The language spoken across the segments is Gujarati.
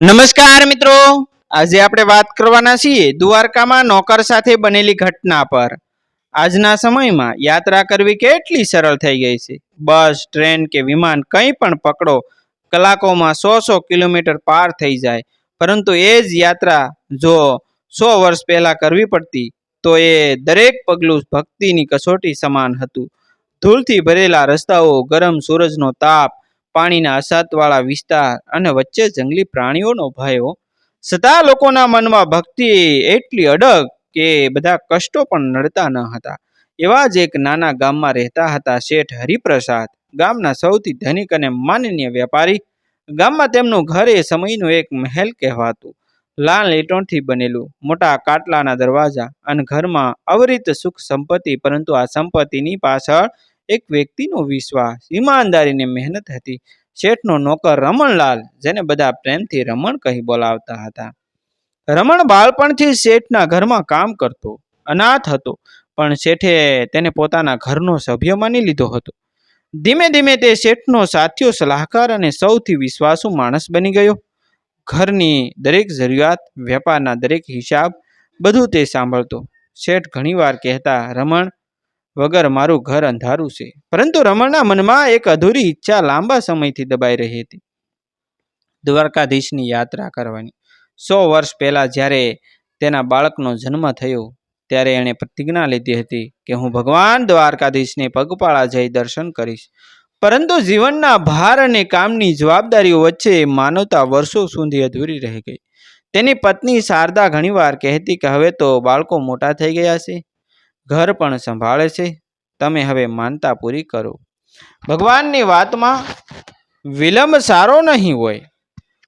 નમસ્કાર મિત્રો. આજે આપણે વાત કરવાના છીએ દ્વારકામાં નોકર સાથે બનેલી ઘટના પર. આજના સમયમાં યાત્રા કરવી કેટલી સરળ થઈ ગઈ છે. બસ, ટ્રેન કે વિમાન કંઈ પણ પકડો, કલાકોમાં સો સો કિલોમીટર પાર થઈ જાય. પરંતુ એ જ યાત્રા જો સો વર્ષ પહેલાં કરવી પડતી, તો એ દરેક પગલું ભક્તિની કસોટી સમાન હતું. ધૂળથી ભરેલા રસ્તાઓ, ગરમ સૂરજનો તાપ પાણીના અસાતવાળા વિસ્તાર અને વચ્ચે જંગલી પ્રાણીઓનો ભયો. છતાં લોકોના મનમાં ભક્તિ એટલી અડગ કે બધા કષ્ટો પણ નડતા ન હતા. એવા જ એક નાના ગામમાં રહેતા હતા શેઠ હરિપ્રસાદ. ગામના સૌથી ધનિક અને માનનીય વેપારી. ગામમાં તેમનું ઘર એ સમયનું એક મહેલ કહેવાતું. લાલ લીટોણથી બનેલું, મોટા કાટલાના દરવાજા અને ઘરમાં અવરિત સુખ સંપત્તિ, પરંતુ આ સંપત્તિની પાછળ એક વ્યક્તિનો વિશ્વાસ, ઈમાનદારીની મહેનત હતી. શેઠનો નોકર રમણલાલ, જેને બધા પ્રેમથી રમણ કહી બોલાવતા હતા. રમણ બાળપણથી શેઠના ઘરમાં કામ કરતો, અનાથ હતો, પણ શેઠે તેને પોતાના ઘરનો સભ્ય માની લીધો હતો. ધીમે ધીમે તે શેઠનો સાથીઓ, સલાહકાર અને સૌથી વિશ્વાસુ માણસ બની ગયો. ઘરની દરેક જરૂરિયાત, વેપારના દરેક હિસાબ, બધું તે સાંભળતો. શેઠ ઘણીવાર કહેતા, રમણ વગર મારું ઘર અંધારું છે. પરંતુ રમણના મનમાં એક અધૂરી ઈચ્છા લાંબા સમયથી દબાઈ રહી હતી. દ્વારકાધીશની યાત્રા કરવાની. સો વર્ષ પહેલાં જ્યારે તેના બાળકનો જન્મ થયો, ત્યારે એણે પ્રતિજ્ઞા લીધી હતી કે હું ભગવાન દ્વારકાધીશને પગપાળા જઈ દર્શન કરીશ. પરંતુ જીવનના ભાર અને કામની જવાબદારીઓ વચ્ચે માનવતા વર્ષો સુધી અધૂરી રહી ગઈ. તેની પત્ની શારદા ઘણીવાર કહેતી કે હવે તો બાળકો મોટા થઈ ગયા છે. ઘર પણ સંભાળે છે. તમે હવે માનતા પૂરી કરો. ભગવાનની વાતમાં વિલંબ સારો નહીં હોય.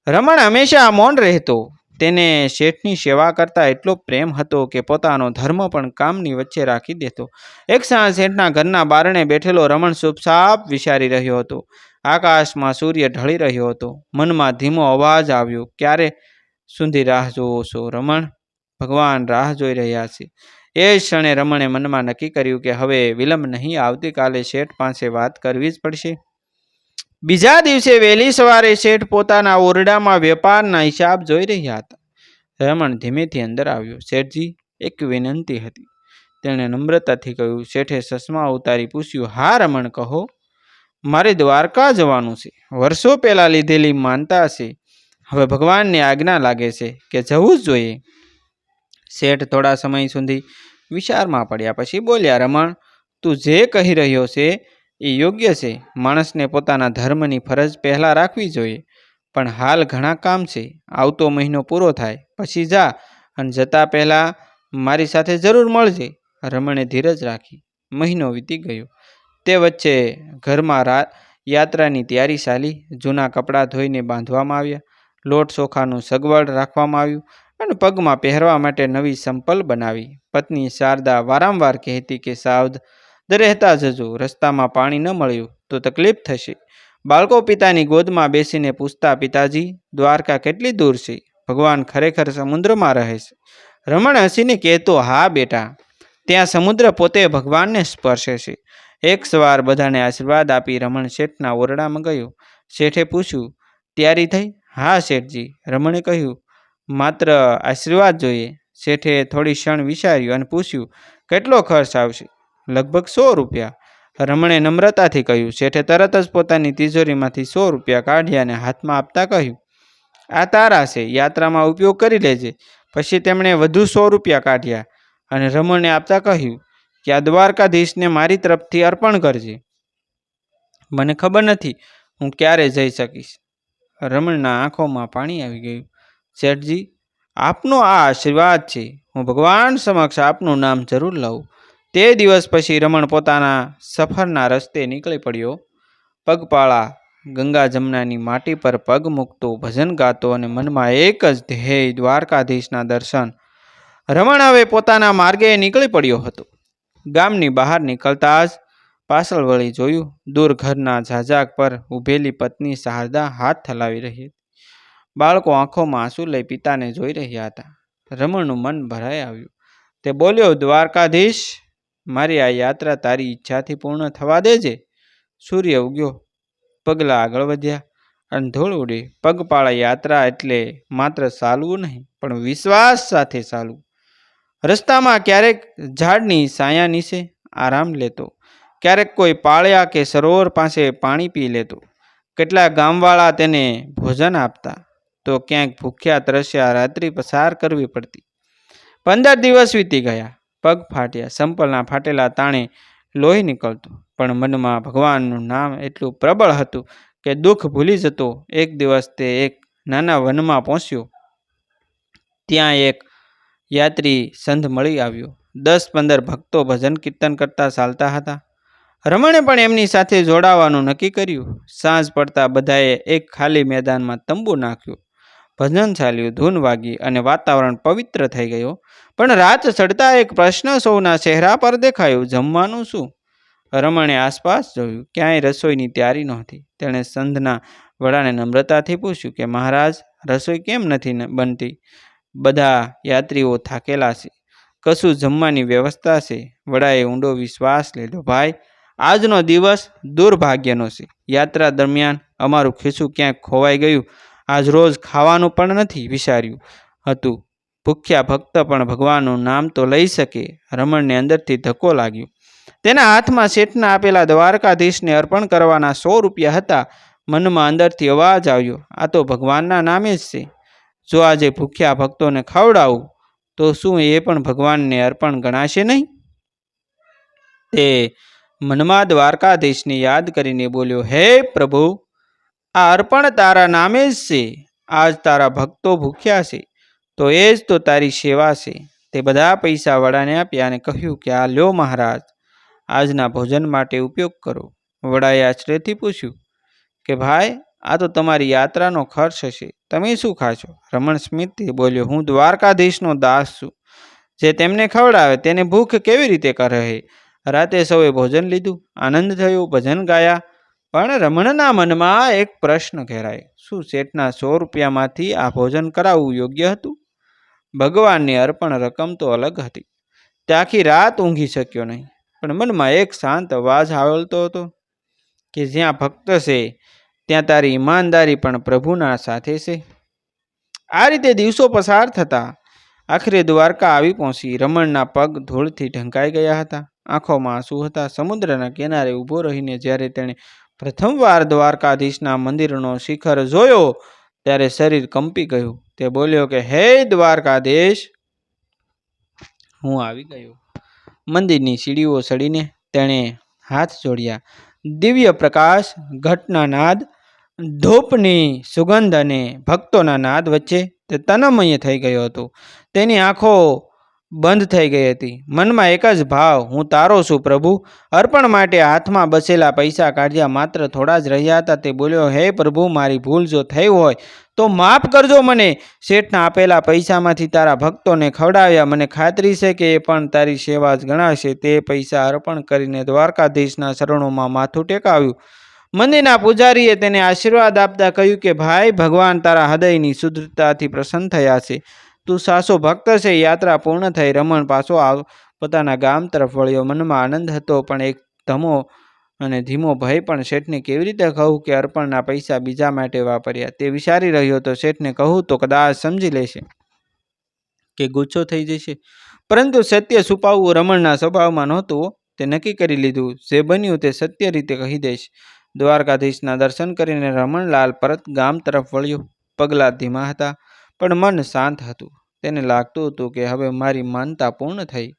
રમણ હંમેશા મૌન રહેતો. તેને શેઠની સેવા કરતા એટલો પ્રેમ હતો કે પોતાનો ધર્મ પણ કામની વચ્ચે રાખી દેતો. એક સાંજ શેઠના ઘરના બારણે બેઠેલો રમણ સુપસાપ વિચારી રહ્યો હતો. આકાશમાં સૂર્ય ઢળી રહ્યો હતો. મનમાં ધીમો અવાજ આવ્યો, ક્યારે સુધી રાહ જોવો છો રમણ? ભગવાન રાહ જોઈ રહ્યા છે. એ ક્ષણે રમણે મનમાં નક્કી કર્યું કે હવે વિલંબ નહીં, આવતીકાલે શેઠ પાસે વાત કરવી જ પડશે. બીજા દિવસે વહેલી સવારે શેઠ પોતાના ઓરડામાં વેપારના હિસાબ જોઈ રહ્યા હતા. રમણ ધીમેથી અંદર આવ્યો. શેઠજી, એક વિનંતી હતી. તેણે નમ્રતાથી કહ્યું, શેઠે ચશ્મા ઉતારી પૂછ્યું, હા રમણ, કહો, મારે દ્વારકા જવાનું છે. વર્ષો પહેલાં લીધેલી માનતા છે હવે ભગવાનની આજ્ઞા લાગે છે કે જવું જ જોઈએ. શેઠ થોડા સમય સુધી વિચારમાં પડ્યા પછી બોલ્યા, રમણ, તું જે કહી રહ્યો છે એ યોગ્ય છે. માણસને પોતાના ધર્મની ફરજ પહેલાં રાખવી જોઈએ. પણ હાલ ઘણા કામ છે. આવતો મહિનો પૂરો થાય. પછી જા અને જતા પહેલાં મારી સાથે જરૂર મળજે. રમણે ધીરજ રાખી. મહિનો વીતી ગયો. તે વચ્ચે ઘરમાં રા, યાત્રાની તૈયારી ચાલી. જૂના કપડાં ધોઈને બાંધવામાં આવ્યા. લોટ ચોખાનું સગવડ રાખવામાં આવ્યું. અને પગમાં પહેરવા માટે નવી સંપલ બનાવી. પત્ની શારદા વારંવાર કહેતી કે સાવધ રહેતા જજો, રસ્તામાં પાણી ન મળ્યું તો તકલીફ થશે. બાળકો પિતાની ગોદમાં બેસીને પૂછતા, પિતાજી, દ્વારકા કેટલી દૂર છે? ભગવાન ખરેખર સમુદ્રમાં રહે છે. રમણ હસીને કહેતો, હા, બેટા, ત્યાં સમુદ્ર પોતે ભગવાનને સ્પર્શે છે. એક સવાર બધાને આશીર્વાદ આપી રમણ શેઠના ઓરડામાં ગયો. શેઠે પૂછ્યું, તૈયારી થઈ? હા, શેઠજી, રમણે કહ્યું માત્ર આશીર્વાદ જોઈએ. શેઠે થોડી ક્ષણ વિચાર્યું અને પૂછ્યું, કેટલો ખર્ચ આવશે? લગભગ સો રૂપિયા. રમણે નમ્રતાથી કહ્યું, શેઠે તરત જ પોતાની તિજોરીમાંથી સો રૂપિયા કાઢ્યા અને હાથમાં આપતા કહ્યું, આ તારા છે, યાત્રામાં ઉપયોગ કરી લેજે પછી તેમણે વધુ સો રૂપિયા કાઢ્યા અને રમણને આપતા કહ્યું કે આ દ્વારકાધીશને મારી તરફથી અર્પણ કરજે. મને ખબર નથી હું ક્યારે જઈ શકીશ. રમણના આંખોમાં પાણી આવી ગયું. શેઠજી, આપનો આ આશીર્વાદ છે. હું ભગવાન સમક્ષ આપનું નામ જરૂર લઉં. તે દિવસ પછી રમણ પોતાના સફરના રસ્તે નીકળી પડ્યો. પગપાળા ગંગા જમનાની માટી પર પગ મૂકતો, ભજન ગાતો અને મનમાં એક જ ધ્યેય દ્વારકાધીશના દર્શન. રમણ હવે પોતાના માર્ગે નીકળી પડ્યો હતો. ગામની બહાર નીકળતા જ પાછળ વળી જોયું, દૂર ઘરના ઝાઝાક પર ઊભેલી પત્ની શારદા હાથ હલાવી રહી બાળકો આંખોમાં આંસુ લઈ પિતાને જોઈ રહ્યા હતા. રમણનું મન ભરાઈ આવ્યું. તે બોલ્યો, દ્વારકાધીશ, મારી આ યાત્રા તારી ઈચ્છાથી પૂર્ણ થવા દેજે. સૂર્ય ઉગ્યો. પગલાં આગળ વધ્યા. અને ધૂળ ઉડે. પગપાળા યાત્રા એટલે માત્ર ચાલવું નહીં, પણ વિશ્વાસ સાથે ચાલવું રસ્તામાં ક્યારેક ઝાડની સાયા નીચે આરામ લેતો. ક્યારેક કોઈ પાળ્યા કે સરોવર પાસે પાણી પી લેતો. કેટલા ગામવાળા તેને ભોજન આપતા. તો ક્યાંક ભૂખ્યા, તરસ્યા, રાત્રિ પસાર કરવી પડતી. પંદર દિવસ વીતી ગયા. પગ ફાટ્યા. સંપલના ફાટેલા તાણે લોહી નીકળતું. પણ મનમાં ભગવાનનું નામ એટલું પ્રબળ હતું કે દુઃખ ભૂલી જતો એક દિવસ તે એક નાના વનમાં પહોંચ્યો. ત્યાં એક યાત્રી સંધ મળી આવ્યો. દસ પંદર ભક્તો ભજન કીર્તન કરતા ચાલતા હતા. રમણે પણ એમની સાથે જોડાવાનું નક્કી કર્યું. સાંજ પડતા બધાએ એક ખાલી મેદાનમાં તંબુ નાખ્યું. ભજન ચાલ્યું, ધૂન વાગી અને વાતાવરણ પવિત્ર થઈ ગયું. પણ રાત ચડતા એક પ્રશ્ન સૌના ચહેરા પર દેખાયો, જમવાનું શું? રમણે આસપાસ જોયું, ક્યાંય રસોઈની તૈયારી નહોતી. તેણે સંધના વડાને નમ્રતાથી પૂછ્યું કે, મહારાજ, રસોઈ કેમ નથી બનતી? બધા યાત્રીઓ થાકેલા છે. કશું જમવાની વ્યવસ્થા છે વડાએ ઊંડો વિશ્વાસ લીધો, ભાઈ, આજનો દિવસ દુર્ભાગ્યનો છે. યાત્રા દરમિયાન અમારું ખીસું ક્યાંક ખોવાઈ ગયું આજ રોજ ખાવાનું પણ નથી વિચાર્યું હતું. ભૂખ્યા ભક્ત પણ ભગવાનનું નામ તો લઈ શકે. રમણને અંદરથી ધક્કો લાગ્યો. તેના હાથમાં શેઠના આપેલા દ્વારકાધીશને અર્પણ કરવાના સો રૂપિયા હતા. મનમાં અંદરથી અવાજ આવ્યો, આ તો ભગવાનના નામે જ છે. જો આજે ભૂખ્યા ભક્તોને ખવડાવું, તો શું એ પણ ભગવાનને અર્પણ ગણાશે નહીં? તે મનમાં દ્વારકાધીશને યાદ કરીને બોલ્યો, હે પ્રભુ આ અર્પણ તારા નામે જ છે. આજ તારા ભક્તો ભૂખ્યા છે. તો એ જ તો તારી સેવા છે. તે બધા પૈસા વડાને આપ્યા અને કહ્યું કે આ લ્યો મહારાજ, આજના ભોજન માટે ઉપયોગ કરો. વડાએ આશ્રયથી પૂછ્યું કે, ભાઈ, આ તો તમારી યાત્રાનો ખર્ચ હશે. તમે શું ખાશો? રમણ સ્મિતે બોલ્યો, હું દ્વારકાધીશનો દાસ છું. જે તેમને ખવડાવે તેને ભૂખ કેવી રીતે કરે રાતે સૌએ ભોજન લીધું. આનંદ થયો, ભજન ગાયા. પણ રમણના મનમાં એક પ્રશ્ન ઘેરાય. શું શેઠના સો રૂપિયામાંથી આ ભોજન કરાવવું યોગ્ય હતું? ભગવાનની અર્પણ રકમ તો અલગ હતી. તે આખી રાત ઊંઘી શક્યો નહીં. પણ મનમાં એક શાંત અવાજ આવતો હતો કે જ્યાં ભક્ત છે, ત્યાં તારી ઈમાનદારી પણ પ્રભુના સાથે છે. આ રીતે દિવસો પસાર થતા આખરે દ્વારકા આવી પહોંચી. રમણના પગ ધૂળથી ઢંકાઈ ગયા હતા. આંખોમાં આંસુ હતા. સમુદ્રના કિનારે ઊભો રહીને જ્યારે તેણે પ્રથમવાર દ્વારકાધીશના મંદિરનો શિખર જોયો, ત્યારે શરીર કંપી ગયું. તે બોલ્યો કે, હે દ્વારકાધીશ, હું આવી ગયો. મંદિરની સીડીઓ ચડીને તેણે હાથ જોડ્યા. દિવ્ય પ્રકાશ, ઘટના નાદ, ધૂપની સુગંધ અને ભક્તોના નાદ વચ્ચે તે તનમય થઈ ગયો હતો. તેની આંખો બંધ થઈ ગઈ હતી. મનમાં એક જ ભાવ, હું તારો છું પ્રભુ. અર્પણ માટે હાથમાં બસેલા પૈસા કાઢ્યા માત્ર થોડા જ રહ્યા હતા. તે બોલ્યો, હે પ્રભુ, મારી ભૂલ જો થઈ હોય, તો માફ કરજો મને. શેઠના આપેલા પૈસામાંથી તારા ભક્તોને ખવડાવ્યા. મને ખાતરી છે કે એ પણ તારી સેવા જ ગણાશે. તે પૈસા અર્પણ કરીને દ્વારકાધીશના શરણોમાં માથું ટેકાવ્યું. મંદિરના પૂજારીએ તેને આશીર્વાદ આપતા કહ્યું કે, ભાઈ, ભગવાન તારા હૃદયની શુદ્ધતાથી પ્રસન્ન થયા છે. તું સાસો ભક્ત છે, યાત્રા પૂર્ણ થઈ, રમણ પાછો આવ. પોતાના ગામ તરફ વળ્યો. મનમાં આનંદ હતો, પણ એક ધમો અને ધીમો ભય પણ શેઠને કેવી રીતે કહું કે અર્પણના પૈસા બીજા માટે વાપર્યા? તે વિચારી રહ્યો તો શેઠને કહું તો કદાચ સમજી લેશે કે ગુચ્છો થઈ જશે. પરંતુ સત્ય છુપાવવું રમણના સ્વભાવમાં નહોતું. તે નક્કી કરી લીધું. જે બન્યું તે સત્ય રીતે કહી દઈશ. દ્વારકાધીશના દર્શન કરીને રમણલાલ પરત ગામ તરફ વળ્યો. પગલાં ધીમા હતા, પણ મન શાંત હતું. તેને લાગતું હતું કે હવે મારી માનતા પૂર્ણ થઈ.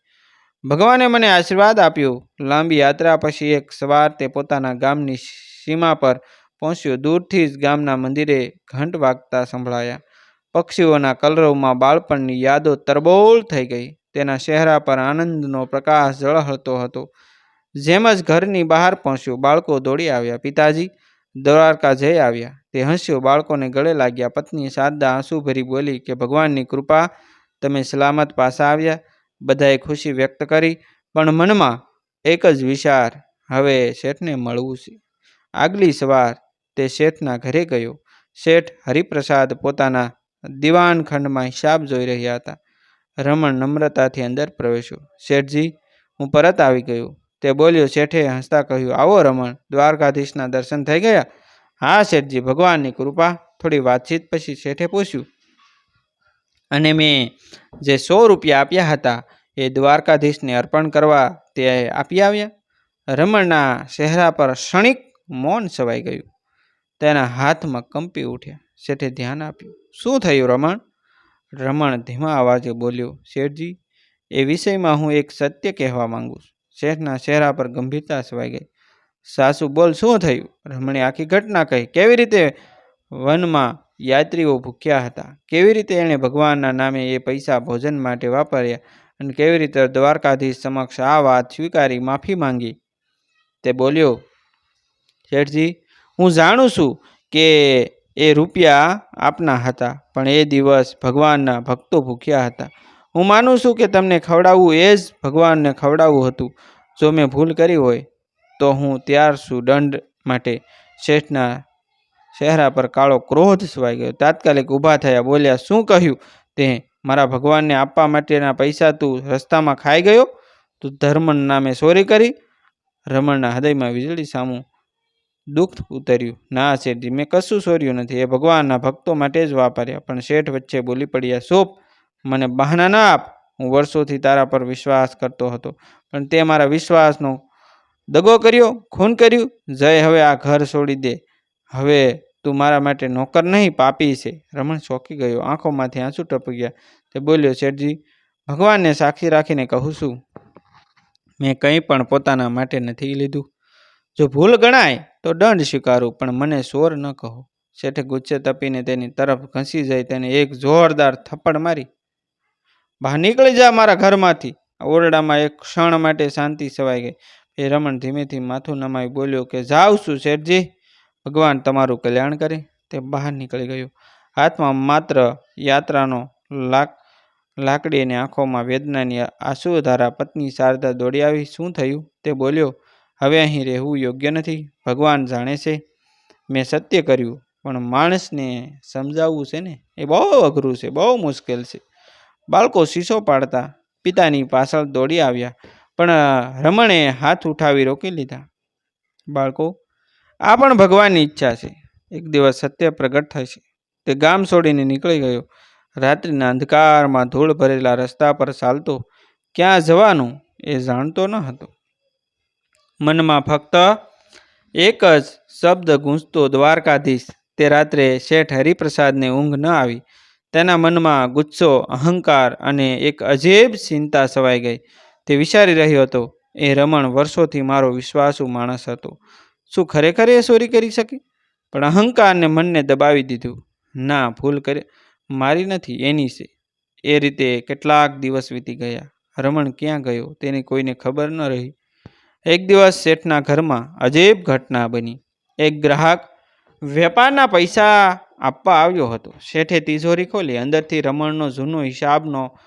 ભગવાને મને આશીર્વાદ આપ્યો. લાંબી યાત્રા પછી એક સવાર તે પોતાના ગામની સીમા પર પહોંચ્યો. દૂરથી જ ગામના મંદિરે ઘંટ વાગતા સંભળાયા. પક્ષીઓના કલરવમાં બાળપણની યાદો તરબોળ થઈ ગઈ. તેના ચહેરા પર આનંદનો પ્રકાશ ઝળહળતો હતો. જેમ જ ઘરની બહાર પહોંચ્યો, બાળકો દોડી આવ્યા. પિતાજી, દ્વારકા જઈ આવ્યા. તે હસ્યો બાળકોને ગળે લાગ્યા. પત્ની શારદા આંસુ ભરી બોલી કે, ભગવાનની કૃપા, તમે સલામત પાછા આવ્યા. બધાએ ખુશી વ્યક્ત કરી, પણ મનમાં એક જ વિચાર, હવે શેઠને મળવું છે. આગલી સવાર તે શેઠના ઘરે ગયો. શેઠ હરિપ્રસાદ પોતાના દિવાનખંડમાં હિસાબ જોઈ રહ્યા હતા. રમણ નમ્રતાથી અંદર પ્રવેશ્યો. શેઠજી, હું પરત આવી ગયો. તે બોલ્યો. શેઠે હસતા કહ્યું, આવો રમણ, દ્વારકાધીશના દર્શન થઈ ગયા? હા શેઠજી, ભગવાનની કૃપા. થોડી વાતચીત પછી શેઠે પૂછ્યું, અને મેં જે સો રૂપિયા આપ્યા હતા, એ દ્વારકાધીશને અર્પણ કરવા તે આપી આવ્યા? રમણના ચહેરા પર ક્ષણિક મૌન છવાઈ ગયું. તેના હાથમાં કંપી ઉઠ્યા. શેઠે ધ્યાન આપ્યું, શું થયું રમણ? રમણ ધીમા અવાજે બોલ્યો, શેઠજી, એ વિષયમાં હું એક સત્ય કહેવા માંગુ છું. શેઠના ચહેરા પર ગંભીરતા છવાઈ ગઈ. સાસુ બોલ, શું થયું? રમણી આખી ઘટના કહી, કેવી રીતે વનમાં યાત્રીઓ ભૂખ્યા હતા? કેવી રીતે એણે ભગવાનના નામે એ પૈસા ભોજન માટે વાપર્યા? અને કેવી રીતે દ્વારકાધીશ સમક્ષ આ વાત સ્વીકારી, માફી માંગી? તે બોલ્યો શેઠજી હું જાણું છું કે એ રૂપિયા આપના હતા, પણ એ દિવસ ભગવાનના ભક્તો ભૂખ્યા હતા. હું માનું છું કે તમને ખવડાવવું એ જ ભગવાનને ખવડાવવું હતું, જો મેં ભૂલ કરી હોય તો હું ત્યાર છું દંડ માટે. શેઠના ચહેરા પર કાળો ક્રોધ છવાઈ ગયો. તાત્કાલિક ઊભા થયા બોલ્યા, શું કહ્યું? તે મારા ભગવાનને આપવા માટેના પૈસા તું રસ્તામાં ખાઈ ગયો? તું ધર્મન નામે ચોરી કરી રમણના હૃદયમાં વીજળી સામું દુઃખ ઉતર્યું. ના શેઠજી, મેં કશું ચોર્યું નથી. એ ભગવાનના ભક્તો માટે જ વાપર્યા. પણ શેઠ વચ્ચે બોલી પડ્યા, સોપ, મને બહાના ના આપ. હું વર્ષોથી તારા પર વિશ્વાસ કરતો હતો. પણ તે મારા વિશ્વાસનો દગો કર્યો, ખૂન કર્યું, જય હવે આ ઘર છોડી દે. હવે તું મારા માટે નોકર નહીં, પાપી છે. રમણ ચોંકી ગયો, આંખોમાંથી આંસુ ટપક્યા તે બોલ્યો, શેઠજી, ભગવાનને સાક્ષી રાખીને કહું છું, મેં કંઈ પણ પોતાના માટે નથી લીધું. જો ભૂલ ગણાય, તો દંડ સ્વીકારું, પણ મને સોર ન કહો. શેઠે ગુસ્સે તપીને તેની તરફ ઘસી જઈ, તેને એક જોરદાર થપ્પડ મારી. બહાર નીકળી જા મારા ઘરમાંથી. ઓરડામાં એક ક્ષણ માટે શાંતિ છવાઈ ગઈ. એ રમણ ધીમેથી માથું નમાઈ બોલ્યો કે, જાઉં છું શેઠજી ભગવાન તમારું કલ્યાણ કરે. તે બહાર નીકળી ગયો. હાથમાં માત્ર યાત્રાનો લાક, લાકડી અને આંખોમાં વેદનાની આંસુધારા પત્ની શારદા દોડી આવી. શું થયું? તે બોલ્યો. હવે અહીં રહેવું યોગ્ય નથી. ભગવાન જાણે છે, મેં સત્ય કર્યું, પણ માણસને સમજાવવું છે ને, એ બહુ અઘરું છે, બહુ મુશ્કેલ છે. બાળકો શીશો પાડતા પિતાની પાછળ દોડી આવ્યા. પણ રમણે હાથ ઉઠાવી રોકી લીધા. બાળકો, આ પણ ભગવાનની ઈચ્છા છે. એક દિવસ સત્ય પ્રગટ થશે તે ગામ છોડીને નીકળી ગયો. રાત્રિના અંધકારમાં ધૂળ ભરેલા રસ્તા પર ચાલતો, ક્યાં જવાનું એ જાણતો ન હતો. મનમાં ફક્ત એક જ શબ્દ ગૂંજતો દ્વારકાધીશ. તે રાત્રે શેઠ હરિપ્રસાદને ઊંઘ ન આવી. તેના મનમાં ગુસ્સો, અહંકાર અને એક અજીબ ચિંતા સવાઈ ગઈ. તે વિચારી રહ્યો હતો, એ રમણ વર્ષોથી મારો વિશ્વાસુ માણસ હતો. શું ખરેખર એ ચોરી કરી શકે? પણ અહંકારને મનને દબાવી દીધું. ના, ભૂલ કરે, મારી નથી, એની છે. એ રીતે કેટલાક દિવસ વીતી ગયા. રમણ ક્યાં ગયો તેની કોઈને ખબર ન રહી. એક દિવસ શેઠના ઘરમાં અજેબ ઘટના બની. એક ગ્રાહક વેપારના પૈસા આપવા આવ્યો હતો. શેઠે તિજોરી ખોલી, અંદરથી રમણનો જૂનો હિસાબનો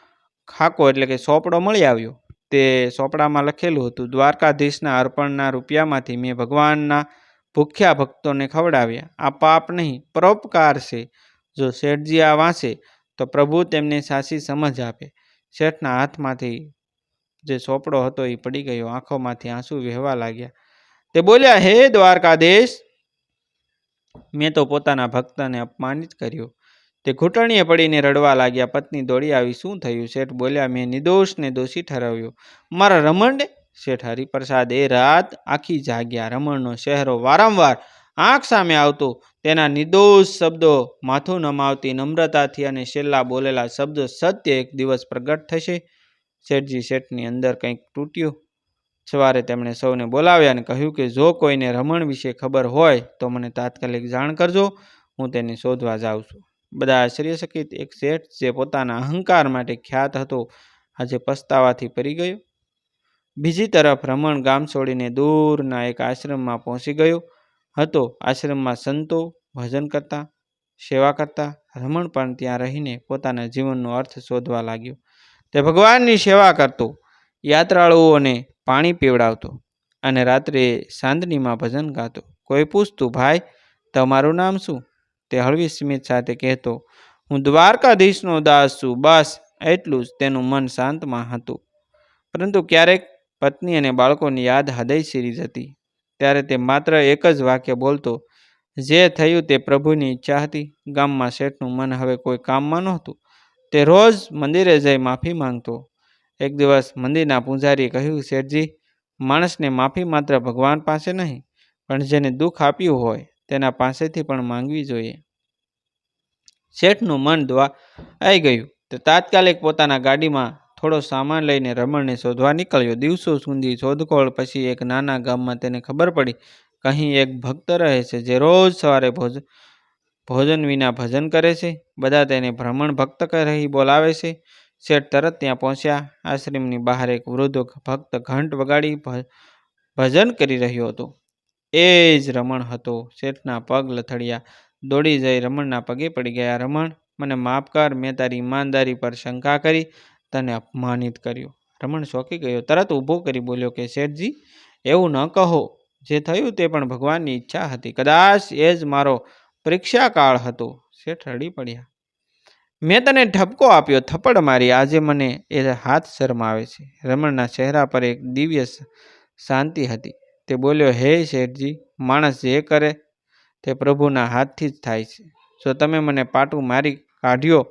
ખાકો એટલે કે સોપડો મળી આવ્યો. તે સોપડામાં લખેલું હતું, દ્વારકાધીશના અર્પણના રૂપિયામાંથી મેં ભગવાનના ભૂખ્યા ભક્તોને ખવડાવ્યા. આ પાપ નહીં, પરોપકાર છે. જો શેઠજી આ વાંચે, તો પ્રભુ તેમને સાચી સમજ આપે. શેઠના હાથમાંથી જે સોપડો હતો એ પડી ગયો, આંખોમાંથી આંસુ વહેવા લાગ્યા. તે બોલ્યા, હે દ્વારકાધીશ! મેં તો પોતાના ભક્તને અપમાનિત કર્યો. તે ઘૂંટણીએ પડીને રડવા લાગ્યા. પત્ની દોડી આવી. શું થયું શેઠ? બોલ્યા, મેં નિર્દોષને દોષી ઠરાવ્યો. મારા રમણને શેઠ હરિપ્રસાદ એ રાત આખી જાગ્યા. રમણનો ચહેરો વારંવાર આંખ સામે આવતો. તેના નિર્દોષ શબ્દો માથું નમાવતી નમ્રતાથી અને છેલ્લા બોલેલા શબ્દો સત્ય એક દિવસ પ્રગટ થશે. શેઠજી શેઠની અંદર કંઈક તૂટ્યું. સવારે તેમણે સૌને બોલાવ્યા અને કહ્યું કે, જો કોઈને રમણ વિશે ખબર હોય તો મને તાત્કાલિક જાણ કરજો. હું તેને શોધવા જાઉં છું. બધા આશ્ચર્યચકિત એક શેઠ જે પોતાના અહંકાર માટે ખ્યાત હતો, આજે પસ્તાવાથી પરી ગયો. બીજી તરફ રમણ ગામ છોડીને દૂરના એક આશ્રમમાં પહોંચી ગયો. હતો આશ્રમમાં સંતો, ભજન કરતા, સેવા કરતા, રમણ પણ ત્યાં રહીને પોતાના જીવનનો અર્થ શોધવા લાગ્યો. તે ભગવાનની સેવા કરતો, યાત્રાળુઓને પાણી પીવડાવતો અને રાત્રે સાંદનીમાં ભજન ગાતો. કોઈ પૂછતું, ભાઈ, તમારું નામ શું? તે હળવી સ્મિત સાથે કહેતો, હું દ્વારકાધીશનો દાસ છું, બસ એટલું જ તેનું મન શાંતમાં હતું. પરંતુ ક્યારેક પત્ની અને બાળકોની યાદ હૃદય શીરી જતી. ત્યારે તે માત્ર એક જ વાક્ય બોલતો, જે થયું તે પ્રભુની ઈચ્છા હતી. ગામમાં શેઠનું મન હવે કોઈ કામમાં નહોતું. તે રોજ મંદિરે જઈ માફી માંગતો. એક દિવસ મંદિરના પૂજારીએ કહ્યું, શેઠજી, માણસને માફી માત્ર ભગવાન પાસે નહીં, પણ જેને દુઃખ આપ્યું હોય તેના પાસેથી પણ માંગવી જોઈએ. શેઠનું મન દવા આવી ગયું તે તાત્કાલિક પોતાના ગાડીમાં થોડો સામાન લઈને રમણને શોધવા નીકળ્યો. દિવસો સુધી શોધખોળ પછી એક નાના ગામમાં તેને ખબર પડી. અહીં એક ભક્ત રહે છે જે રોજ સવારે ભોજ, ભોજન વિના ભજન કરે છે. બધા તેને ભ્રમણ ભક્ત કહી બોલાવે છે. શેઠ તરત ત્યાં પહોંચ્યા. આશ્રમની બહાર એક વૃદ્ધ ભક્ત ઘંટ વગાડી ભજન કરી રહ્યો હતો. એ જ રમણ હતો. શેઠના પગ લથડિયા. દોડી જઈ રમણના પગે પડી ગયા. રમણ મને માફ કર મેં તારી ઈમાનદારી પર શંકા કરી તને અપમાનિત કર્યો. રમણ શોકી ગયો. તરત ઊભો કરી બોલ્યો કે, શેઠજી, એવું ન કહો. જે થયું તે પણ ભગવાનની ઈચ્છા હતી. કદાચ એ જ મારો પરીક્ષાકાળ હતો. શેઠ રડી પડ્યા. મેં તને ઠપકો આપ્યો. થપ્પડ મારી. આજે મને એ હાથ શરમાવે છે. રમણના ચહેરા પર એક દિવ્ય શાંતિ હતી. તે બોલ્યો, હે શેઠજી, માણસ જે કરે તે પ્રભુના હાથથી જ થાય છે. જો તમે મને પાટું મારી કાઢ્યો,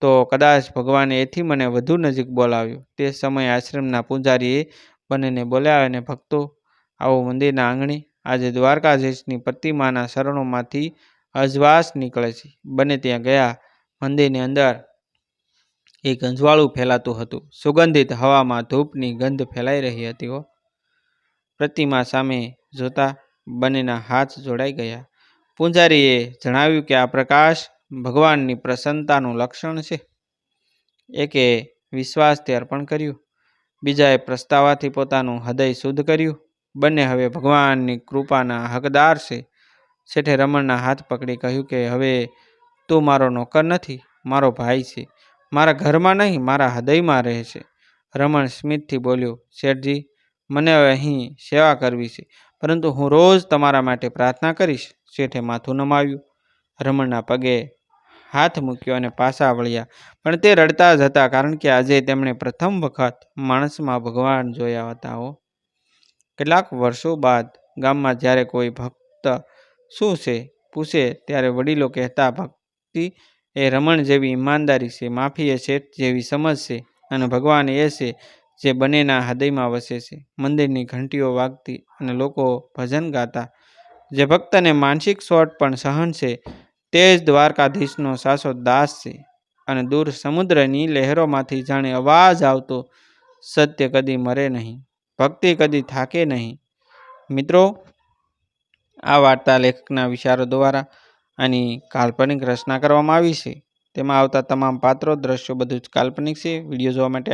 તો કદાચ ભગવાને એથી મને વધુ નજીક બોલાવ્યો. તે સમયે આશ્રમના પૂજારીએ બંનેને બોલાવ્યા અને, ભક્તો, આવો મંદિરના આંગણે આજે દ્વારકાધીશની પ્રતિમાના શરણોમાંથી અજવાસ નીકળે છે. બંને ત્યાં ગયા. મંદિરની અંદર એક અંજવાળું ફેલાતું હતું. સુગંધિત હવામાં ધૂપની ગંધ ફેલાઈ રહી હતી હો. પ્રતિમા સામે જોતા બંનેના હાથ જોડાઈ ગયા. પૂજારીએ જણાવ્યું કે આ પ્રકાશ ભગવાનની પ્રસન્નતાનું લક્ષણ છે. એકે વિશ્વાસથી અર્પણ કર્યું. બીજાએ પ્રસ્તાવાથી પોતાનું હૃદય શુદ્ધ કર્યું. બંને હવે ભગવાનની કૃપાના હકદાર છે. શેઠે રમણના હાથ પકડી કહ્યું કે, હવે તું મારો નોકર નથી, મારો ભાઈ છે. મારા ઘરમાં નહીં, મારા હૃદયમાં રહે છે. રમણ સ્મિતથી બોલ્યો, શેઠજી મને હવે અહીં સેવા કરવી છે. પરંતુ હું રોજ તમારા માટે પ્રાર્થના કરીશ. શેઠે માથું નમાવ્યું. રમણના પગે હાથ મૂક્યો અને પાછા વળ્યા. પણ તે રડતા જ હતા કારણ કે આજે તેમણે પ્રથમ વખત માણસમાં ભગવાન જોયા હતા હો. કેટલાક વર્ષો બાદ ગામમાં જ્યારે કોઈ ભક્ત શું છે, પૂછે ત્યારે વડીલો કહેતા, ભક્તિ એ રમણ જેવી ઈમાનદારી છે, માફી એ શેઠ જેવી સમજ છે અને ભગવાન એ છે જે બંનેના હૃદયમાં વસે છે. મંદિરની ઘંટીઓ વાગતી અને લોકો ભજન ગાતા. જે ભક્તને માનસિક શોટ પણ સહન છે, તે જ દ્વારકાધીશનો સાસો દાસ છે અને દૂર સમુદ્રની લહેરોમાંથી જાણે અવાજ આવતો, સત્ય કદી મરે નહીં, ભક્તિ કદી થાકે નહીં. મિત્રો, આ વાર્તા લેખકના વિચારો દ્વારા આની કાલ્પનિક રચના કરવામાં આવી છે. તેમાં આવતા તમામ પાત્રો, દ્રશ્યો બધું જ કાલ્પનિક છે. વીડિયો જોવા માટે